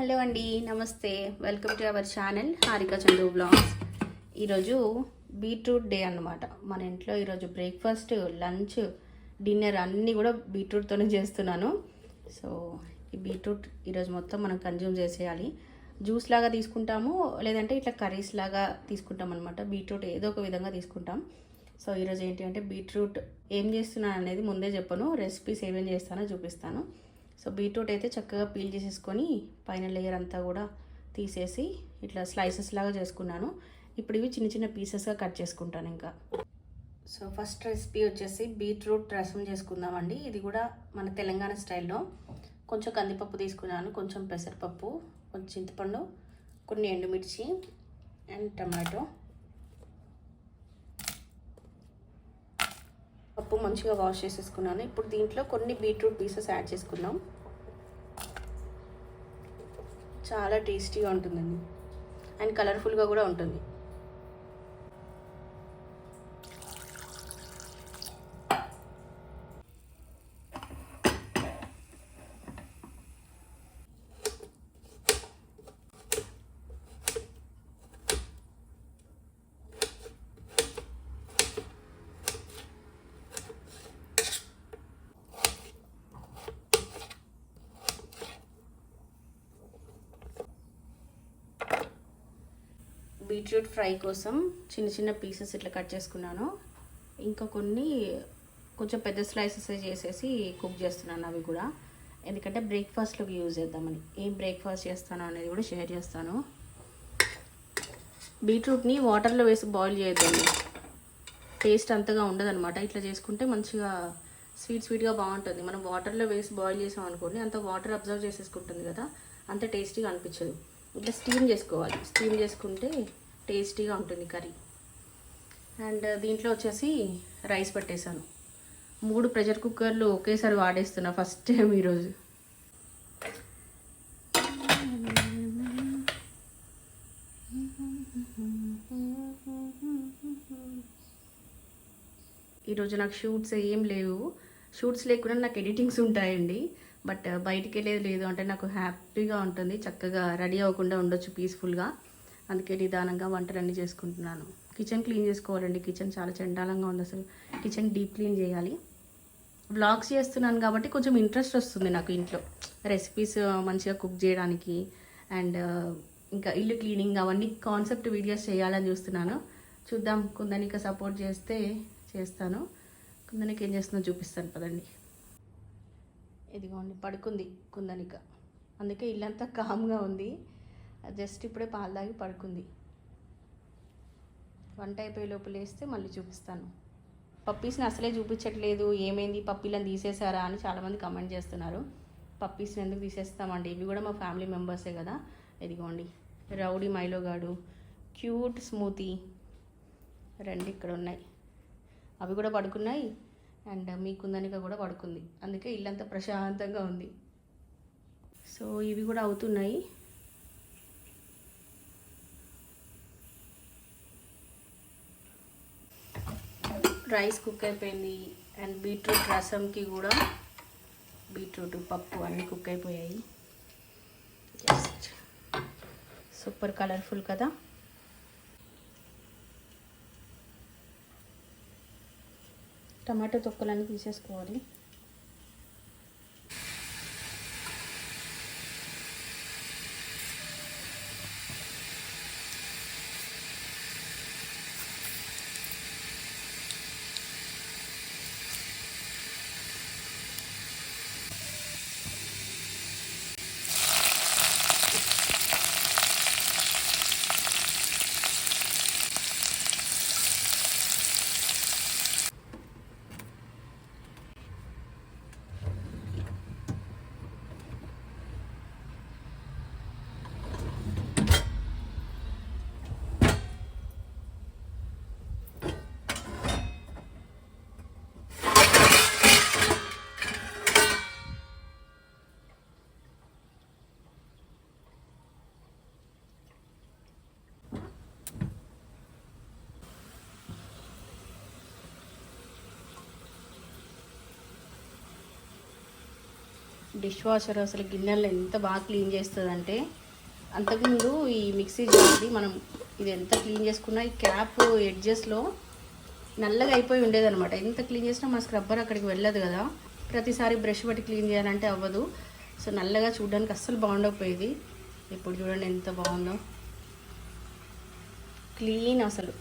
Hello అండి నమస్తే. Welcome to our channel Harika Chandu vlogs ఈరోజు బీట్రూట్ డే అన్నమాట. మన ఇంట్లో ఈరోజు బ్రేక్ఫాస్ట్ లంచ్ డిన్నర్ అన్నీ కూడా బీట్రూట్తోనే చేస్తున్నాను. సో ఈ బీట్రూట్ ఈరోజు మొత్తం మనం కన్జ్యూమ్ చేసేయాలి. జ్యూస్ లాగా తీసుకుంటాము లేదంటే ఇట్లా కర్రీస్ లాగా తీసుకుంటాం అనమాట బీట్రూట్ ఏదో ఒక విధంగా తీసుకుంటాం. సో ఈరోజు ఏంటి అంటే బీట్రూట్ ఏం చేస్తున్నాను అనేది ముందే చెప్పను. రెసిపీస్ ఏమేం చేస్తానో చూపిస్తాను. సో బీట్రూట్ అయితే చక్కగా పీల్ చేసేసుకొని పైన లేయర్ అంతా కూడా తీసేసి ఇట్లా స్లైసెస్ లాగా చేసుకున్నాను. ఇప్పుడు ఇవి చిన్న చిన్న పీసెస్గా కట్ చేసుకుంటాను ఇంకా. సో ఫస్ట్ రెసిపీ వచ్చేసి బీట్రూట్ రసం చేసుకుందామండి. ఇది కూడా మన తెలంగాణ స్టైల్లో కొంచెం కందిపప్పు తీసుకున్నాను కొంచెం పెసరపప్పు కొంచెం చింతపండు కొన్ని ఎండుమిర్చి అండ్ టమాటో పప్పు మంచిగా వాష్ చేసేసుకున్నాను. ఇప్పుడు దీంట్లో కొన్ని బీట్రూట్ పీసెస్ యాడ్ చేసుకుందాం. చాలా టేస్టీగా ఉంటుందండి. అండ్ కలర్ఫుల్గా కూడా ఉంటుంది. బీట్రూట్ ఫ్రై కోసం చిన్న చిన్న పీసెస్ ఇట్లా కట్ చేసుకున్నాను. ఇంకా కొన్ని కొంచెం పెద్ద స్లైసెస్ చేసేసి కుక్ చేస్తున్నాను అవి కూడా. ఎందుకంటే బ్రేక్ఫాస్ట్లోకి యూజ్ చేద్దామని. ఏం బ్రేక్ఫాస్ట్ చేస్తాను అనేది కూడా షేర్ చేస్తాను. బీట్రూట్ని వాటర్లో వేసి బాయిల్ చేద్దాము టేస్ట్ అంతగా ఉండదనమాట ఇట్లా చేసుకుంటే మంచిగా స్వీట్ స్వీట్గా బాగుంటుంది. మనం వాటర్లో వేసి బాయిల్ చేసాం అనుకోండి అంత వాటర్ అబ్జర్వ్ చేసేసుకుంటుంది కదా అంత టేస్టీగా అనిపించదు. ఇట్లా స్టీమ్ చేసుకోవాలి. స్టీమ్ చేసుకుంటే టేస్టీగా ఉంటుంది కర్రీ. అండ్ దీంట్లో వచ్చేసి రైస్ పెట్టేశాను. మూడు ప్రెషర్ కుక్కర్లు ఒకేసారి వాడేస్తున్నా ఫస్ట్ టైం ఈరోజు ఈరోజు నాకు షూట్స్ ఏం లేవు. షూట్స్ లేకుండా నాకు ఎడిటింగ్స్ ఉంటాయండి. బట్ బయటికి వెళ్ళేది లేదు. అంటే నాకు హ్యాపీగా ఉంటుంది. చక్కగా రెడీ అవ్వకుండా ఉండొచ్చు పీస్ఫుల్గా. అందుకే నిదానంగా వంటలన్నీ చేసుకుంటున్నాను. కిచెన్ క్లీన్ చేసుకోవాలండి. కిచెన్ చాలా చండాలంగా ఉంది అసలు. కిచెన్ డీప్ క్లీన్ చేయాలి. వ్లాగ్స్ చేస్తున్నాను కాబట్టి కొంచెం ఇంట్రెస్ట్ వస్తుంది నాకు ఇంట్లో. రెసిపీస్ మంచిగా కుక్ చేయడానికి అండ్ ఇంకా ఇల్లు క్లీనింగ్ అవన్నీ కాన్సెప్ట్ వీడియోస్ చేయాలని చూస్తున్నాను. చూద్దాం. కుందనిక సపోర్ట్ చేస్తే చేస్తాను. కుందనికి ఏం చేస్తుందో చూపిస్తాను పదండి. ఇదిగోండి పడుకుంది కుందనిక. అందుకే ఇల్లంతా కామ్గా ఉంది. జస్ట్ ఇప్పుడే పాలు తాగి పడుకుంది. వంట అయిపోయే లోపల వేస్తే మళ్ళీ చూపిస్తాను. పప్పీస్ని అసలే చూపించట్లేదు. ఏమైంది? పప్పీలను తీసేశారా అని చాలామంది కమెంట్ చేస్తున్నారు. పప్పీస్ని ఎందుకు తీసేస్తామండి? ఇవి కూడా మా ఫ్యామిలీ మెంబర్సే కదా? ఇదిగోండి. రౌడీ మైలోగాడు క్యూట్ స్మూతీ. రెండు ఇక్కడ ఉన్నాయి. అవి కూడా పడుకున్నాయి. అండ్ మీ కుందనిక కూడా పడుకుంది. అందుకే ఇల్లంతా ప్రశాంతంగా ఉంది. సో ఇవి కూడా అవుతున్నాయి. రైస్ కుక్ అయిపోయింది. అండ్ బీట్రూట్ రసంకి కూడా బీట్రూట్ పప్పు అన్నీ కుక్ అయిపోయాయి. జస్ట్ సూపర్ కలర్ఫుల్ కదా? టమాటో తొక్కలన్నీ తీసేసుకోవాలి. డిష్ వాషర్ అసలు గిన్నెలు ఎంత బాగా క్లీన్ చేస్తుందంటే అంతకుముందు ఈ మిక్సీ జార్ది మనం ఇది ఎంత క్లీన్ చేసుకున్నా ఈ క్యాప్ ఎడ్జెస్లో నల్లగా అయిపోయి ఉండేదనమాట ఎంత క్లీన్ చేసినా మన స్క్రబ్బర్ అక్కడికి వెళ్ళదు కదా. ప్రతిసారి బ్రష్ పట్టి క్లీన్ చేయాలంటే అవ్వదు. సో నల్లగా చూడడానికి అస్సలు బాగుండకపోయేది. ఇప్పుడు చూడండి ఎంత బాగుందో. క్లీన్ అసలు.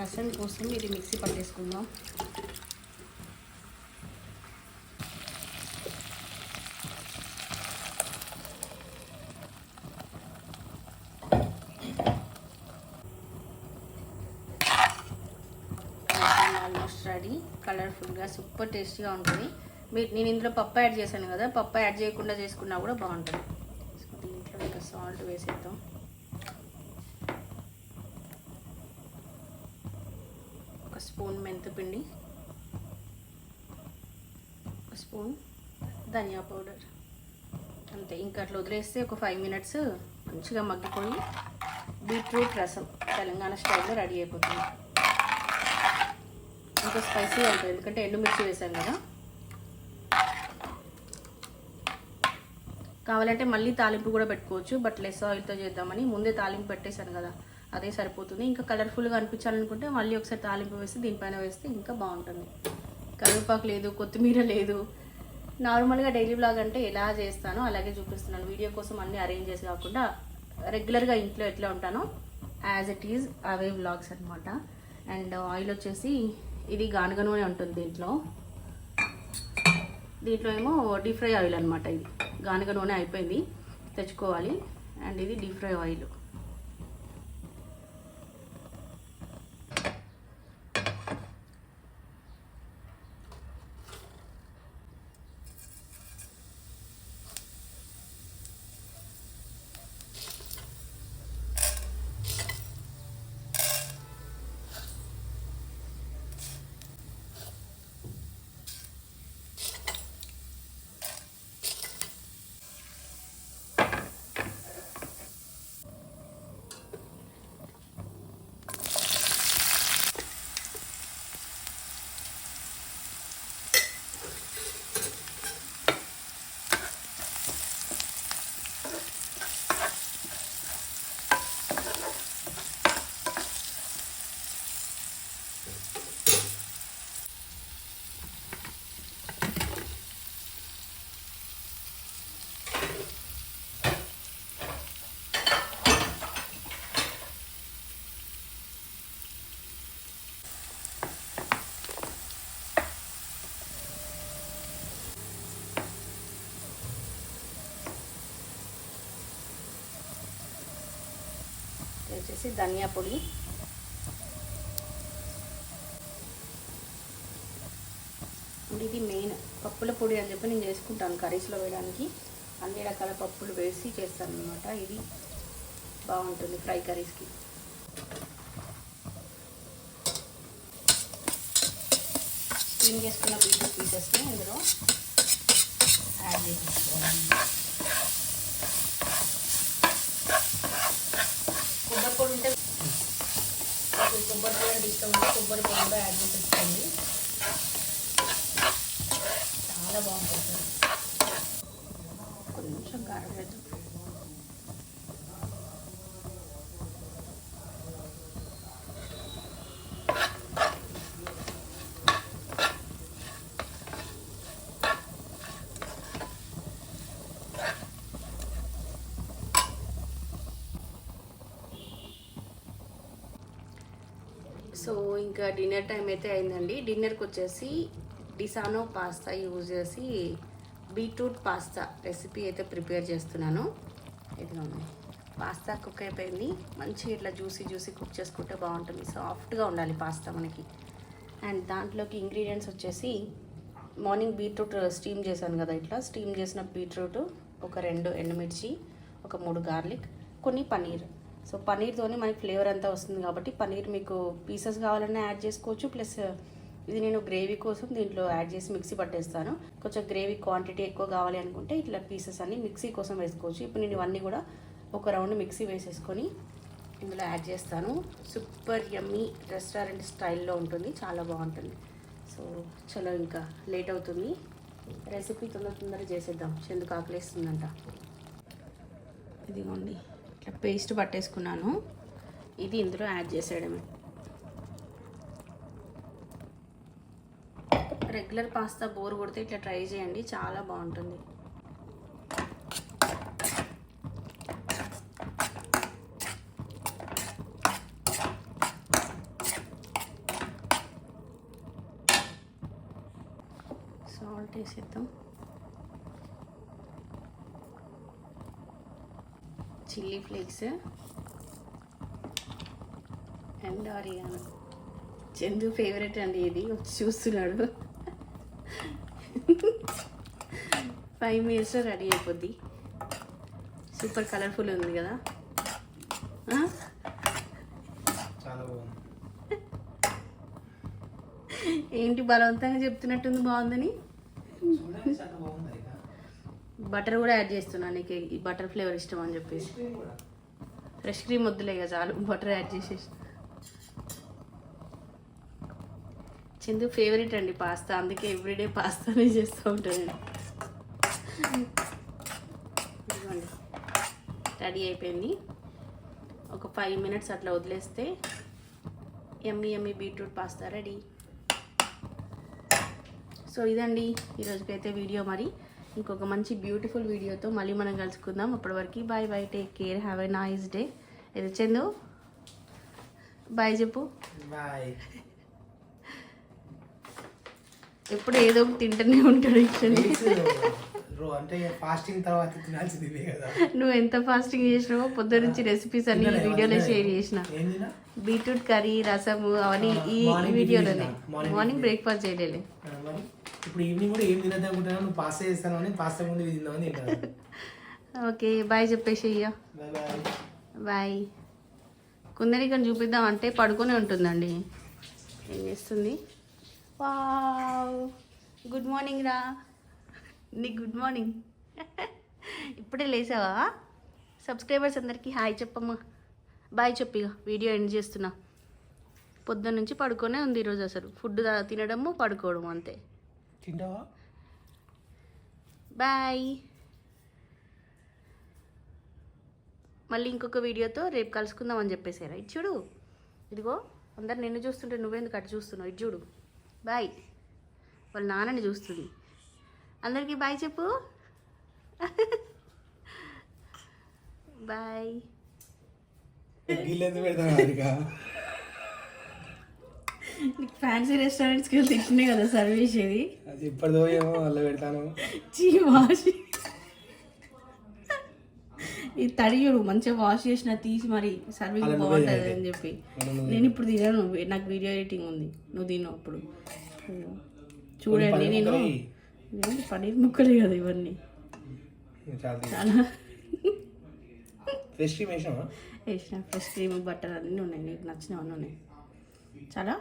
రసం కోసం ఇది మిక్సీ పట్టేసుకుందాం. ఆల్మోస్ట్ కలర్ఫుల్గా సూపర్ టేస్టీగా ఉంటుంది. మీరు నేను ఇందులో పప్పు యాడ్ చేశాను కదా పప్పు యాడ్ చేయకుండా చేసుకున్నా కూడా బాగుంటుంది. సో దీంట్లో ఇంకా సాల్ట్ వేసేద్దాం. ఒక స్పూన్ మెంతిపిండి. ఒక స్పూన్ ధనియా పౌడర్. అంతే ఇంకా అట్లా వదిలేస్తే ఒక ఫైవ్ మినిట్స్ మంచిగా మగ్గిపోయి బీట్రూట్ రసం తెలంగాణ స్టైల్లో రెడీ అయిపోతుంది. కొంచెం స్పైసీగా ఉంటుంది ఎందుకంటే ఎండుమిర్చి వేసాం కదా. కావాలంటే మళ్ళీ తాలింపు కూడా పెట్టుకోవచ్చు బట్ లెస్ ఆయిల్తో చేద్దామని ముందే తాలింపు పెట్టేశాను కదా అదే సరిపోతుంది. ఇంకా కలర్ఫుల్గా అనిపించాలనుకుంటే మళ్ళీ ఒకసారి తాలింపు వేసి దీనిపైన వేస్తే ఇంకా బాగుంటుంది. కరివేపాకు లేదు కొత్తిమీర లేదు. నార్మల్గా డైలీ బ్లాగ్ అంటే ఎలా చేస్తానో అలాగే చూపిస్తున్నాను. వీడియో కోసం అన్నీ అరేంజ్ చేసి కాకుండా రెగ్యులర్గా ఇంట్లో ఎట్లా ఉంటానో యాజ్ ఇట్ ఈజ్ అవే బ్లాగ్స్ అనమాట అండ్ ఆయిల్ వచ్చేసి ఇది గానుగ నూనె ఉంటుంది దీంట్లో. దీంట్లో ఏమో డీప్ ఫ్రై ఆయిల్ అనమాట ఇది. గానుగ నూనె అయిపోయింది. తెచ్చుకోవాలి. అండ్ ఇది డీప్ ఫ్రై ఆయిల్ ఇది వచ్చేసి ధనియా పొడి. ఇది మెయిన్ పప్పుల పొడి అని చెప్పి నేను చేసుకుంటాను కర్రీస్లో వేయడానికి. అన్ని రకాల పప్పులు వేసి చేస్తాను అనమాట ఇది బాగుంటుంది ఫ్రై కర్రీస్కి. క్లీన్ చేసుకున్న పీసెస్ పీసెస్ని ఇందులో యాడ్ చేసేసుకోవాలి కొబ్బరి పొడి ఉంటే మీకు కొబ్బరి పొడి అంటే ఇష్టం ఉంటే కొబ్బరి పొడి కూడా యాడ్ చేసేసుకోండి. చాలా బాగుంటుంది. కొంచెం కారం వేద్దాం. సో ఇంకా డిన్నర్ టైం అయితే అయిందండి. డిన్నర్కి వచ్చేసి డిసానో పాస్తా యూజ్ చేసి బీట్రూట్ పాస్తా రెసిపీ అయితే ప్రిపేర్ చేస్తున్నాను. ఇదిగోండి. పాస్తా కుక్ అయిపోయింది. మంచిగా ఇట్లా జ్యూసీ జ్యూసీ కుక్ చేసుకుంటే బాగుంటుంది. సాఫ్ట్గా ఉండాలి పాస్తా మనకి. అండ్ దాంట్లోకి ఇంగ్రీడియంట్స్ వచ్చేసి మార్నింగ్ బీట్రూట్ uh, స్టీమ్ చేశాను కదా ఇట్లా. స్టీమ్ చేసిన బీట్రూట్ ఒక రెండు ఎండుమిర్చి ఒక మూడు గార్లిక్ కొన్ని పన్నీర్. సో పనీర్తోనే మనకి ఫ్లేవర్ అంతా వస్తుంది కాబట్టి పన్నీర్ మీకు పీసెస్ కావాలన్నా యాడ్ చేసుకోవచ్చు. ప్లస్ ఇది నేను గ్రేవీ కోసం దీంట్లో యాడ్ చేసి మిక్సీ పట్టేస్తాను. కొంచెం గ్రేవీ క్వాంటిటీ ఎక్కువ కావాలి అనుకుంటే ఇట్లా పీసెస్ అన్ని మిక్సీ కోసం వేసుకోవచ్చు. ఇప్పుడు నేను ఇవన్నీ కూడా ఒక రౌండ్ మిక్సీ వేసేసుకొని ఇందులో యాడ్ చేస్తాను. సూపర్ యమ్మీ రెస్టారెంట్ స్టైల్లో ఉంటుంది. చాలా బాగుంటుంది. సో చలో ఇంకా లేట్ అవుతుంది. రెసిపీ తొందర తొందర చేసేద్దాం. చెందుకు ఆకలిస్తుందంట. ఇదిగోండి. ఇట్లా పేస్ట్ పట్టేసుకున్నాను. ఇది ఇందులో యాడ్ చేసేయడమే. రెగ్యులర్ పాస్తా బోర్ కొడితే ఇట్లా ట్రై చేయండి చాలా బాగుంటుంది సాల్ట్ వేసేద్దాం chilli flakes and oregano Chandu favourite అండి ఇది వచ్చి చూస్తున్నాడు. ఫైవ్ మినిట్స్లో రెడీ అయిపోద్ది. సూపర్ కలర్ఫుల్ ఉంది కదా. ఏంటి బలవంతంగా చెప్తున్నట్టుంది బాగుందని చూడడానికి చాలా బాగుంది ఇక. బటర్ కూడా యాడ్ చేస్తున్నాను నీకు ఈ బటర్ ఫ్లేవర్ ఇష్టం అని చెప్పేసి. ఫ్రెష్ క్రీమ్ వద్దులే ఇక చాలు బటర్ యాడ్ చేసేసి. చందు ఫేవరెట్ అండి పాస్తా అందుకే ఎవ్రీడే పాస్తానే చేస్తూ ఉంటాను రెడీ అయిపోయింది. ఒక ఫైవ్ మినిట్స్ అట్లా వదిలేస్తే ఎమ్మి ఎమ్మి బీట్రూట్ పాస్తా రెడీ. సో ఇదండి ఈరోజుకైతే వీడియో మరి. ఇంకొక మంచి బ్యూటిఫుల్ వీడియోతో మళ్ళీ మనం కలుసుకుందాం. అప్పటి వరకు bye bye take care have a nice day ఇది చందు? బాయ్ చెప్పు. బాయ్ ఎప్పుడు ఏదో ఒకటి తింటూనే ఉంటాడు అంటే ఫాస్టింగ్ తర్వాత తినాల్సింది ఇవే కదా. నువ్వు ఎంత ఫాస్టింగ్ చేసినావో పొద్దు నుంచి రెసిపీస్ అన్ని వీడియోలో షేర్ చేసిన. బీట్రూట్ కర్రీ రసము అవన్నీ ఈ వీడియోలోనే మార్నింగ్. బ్రేక్ఫాస్ట్ చేయలేదు ఇప్పుడు ఈవినింగ్ కూడా ఏం తినద్దు అనుకుంటున్నాను నువ్వు పాస్తా చేస్తాను అని పాస్తా ముందు తిందామని తింటాను. ఓకే బాయ్ చెప్పేసి అయ్యా బాయ్ బాయ్. బాయ్. కుందరికని చూపిద్దాం అంటే పడుకొని ఉంటుందండి. ఏం చేస్తుంది? వావ్. గుడ్ మార్నింగ్ రా. నీకు గుడ్ మార్నింగ్. ఇప్పుడే లేసావా సబ్స్క్రైబర్స్ అందరికీ హాయ్ చెప్పమ్మా. బాయ్ చెప్పిగా వీడియో ఎండ్ చేస్తున్నా. పొద్దున్న నుంచి పడుకొనే ఉంది ఈరోజు అసలు. ఫుడ్ తినడము పడుకోవడం అంతే. తింటావా? బాయ్. మళ్ళీ ఇంకొక వీడియోతో రేపు కలుసుకుందాం అని చెప్పేసారా. ఇది చూడు. ఇదిగో అందరు నిన్ను చూస్తుంటే నువ్వెందుకు అటు చూస్తున్నావు? ఇది చూడు. బాయ్. వాళ్ళ నాన్నని చూస్తుంది. అందరికీ బాయ్ చెప్పు. బాయ్ గిల్లెందుకు పెడతాను ఇక నీకు ఫ్యాన్సీ రెస్టారెంట్స్కి వెళ్ళి తింటున్నాయి కదా సర్వ్ చేసేది? అది ఇప్పటిదో ఏమో అలా పెడతాను. చీ వాష్ ఈ తడి చూడు మంచిగా వాష్ చేసిన తీసి మరి సర్వింగ్ నువ్వే బాగుంటుంది. అని చెప్పి. నేను ఇప్పుడు తినను నాకు వీడియో ఎడిటింగ్ ఉంది నువ్వు తిను అప్పుడు. చూడండి నేను పన్నీర్ ముక్కలే కదా ఇవన్నీ. చాలా. ఫ్రెష్ క్రీమ్ వేసిన ఫ్రెష్ క్రీమ్ బట్టర్ అన్నీ ఉన్నాయి నీకు నచ్చినవన్నీ ఉన్నాయి. చాలా